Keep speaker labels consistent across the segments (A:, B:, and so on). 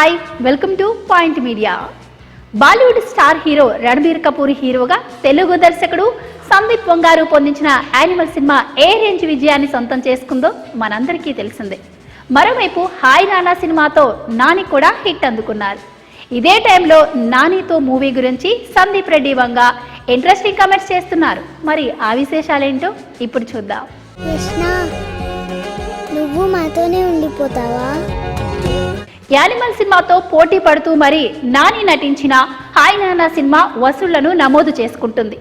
A: Hi welcome to point media Bollywood star hero Ranbir Kapoor హీరోగా తెలుగు దర్శకుడు సందీప్ వంగారు రూపొందించిన animal cinema ఏ రేంజ్ విజయాన్ని సొంతం చేసుకుందో మనందరికీ తెలిసిందే. మరోవైపు హాయ్ నానా సినిమాతో నాని కూడా హిట్ అందుకున్నారు. ఇదే టైంలో నానితో మూవీ గురించి సందీప్ రెడ్డి వంగ ఇంట్రెస్టింగ్ కమెంట్స్ చేస్తున్నారు. మరి ఆ విశేషాలేంటో ఇప్పుడు చూద్దాం.
B: కృష్ణ నువ్వు మాతోనే ఉండిపోతావా?
A: యానిమల్ సినిమాతో పోటీ పడుతూ మరి నాని నటించిన హాయ్ నానా సినిమా వసూళ్ళను నమోదు చేసుకుంటుంది.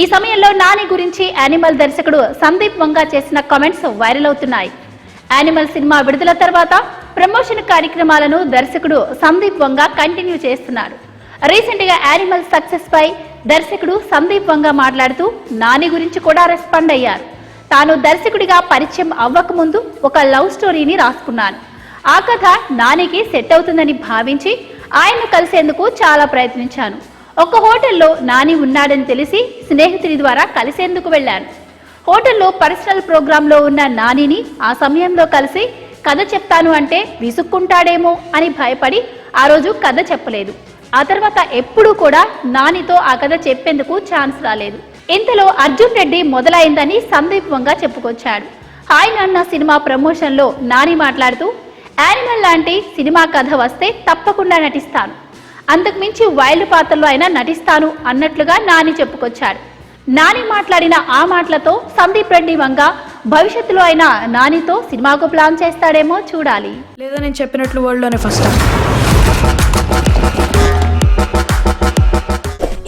A: ఈ సమయంలో నాని గురించి యానిమల్ దర్శకుడు సందీప్ వంగా చేసిన కామెంట్స్ వైరల్ అవుతున్నాయి. యానిమల్ సినిమా విడుదల తర్వాత ప్రమోషన్ కార్యక్రమాలను దర్శకుడు సందీప్ వంగా కంటిన్యూ చేస్తున్నాడు రీసెంట్గా యానిమల్ సక్సెస్ పై దర్శకుడు సందీప్ వంగా మాట్లాడుతూ నాని గురించి కూడా రెస్పాండ్ అయ్యారు. తాను దర్శకుడిగా పరిచయం అవ్వకముందు ఒక లవ్ స్టోరీని రాసుకున్నాను. ఆ కథ నానికి సెట్ అవుతుందని భావించి ఆయన్ను కలిసేందుకు చాలా ప్రయత్నించాను. ఒక హోటల్లో నాని ఉన్నాడని తెలిసి స్నేహితుడి ద్వారా కలిసేందుకు వెళ్ళాను. హోటల్లో పర్సనల్ ప్రోగ్రాంలో ఉన్న నానిని ఆ సమయంలో కలిసి కథ చెప్తాను అంటే విసుక్కుంటాడేమో అని భయపడి ఆ రోజు కథ చెప్పలేదు. ఆ తర్వాత ఎప్పుడూ కూడా నానితో ఆ కథ చెప్పేందుకు ఛాన్స్ రాలేదు. ఇంతలో అర్జున్ రెడ్డి మొదలైందని సందీపంగా చెప్పుకొచ్చాడు. హాయ్ నాన్న సినిమా ప్రమోషన్లో నాని మాట్లాడుతూ యానిమల్ లాంటి సినిమా కథ వస్తే తప్పకుండా నటిస్తాను. అంతకు మించి వైల్డ్ పాత్రలో అయినా నటిస్తాను అన్నట్లుగా నాని చెప్పుకొచ్చాడు. నాని మాట్లాడిన ఆ మాటలతో సందీప్ రెడ్డి వంగ భవిష్యత్తులో అయినా నానితో సినిమాకు ప్లాన్ చేస్తాడేమో చూడాలి.
C: లేదా నేను చెప్పినట్లు వరల్డ్లోనే ఫస్ట్?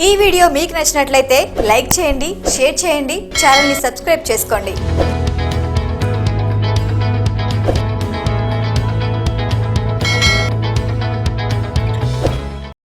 D: ఈ వీడియో మీకు నచ్చినట్లయితే లైక్ చేయండి షేర్ చేయండి ఛానల్ని సబ్స్క్రైబ్ చేసుకోండి.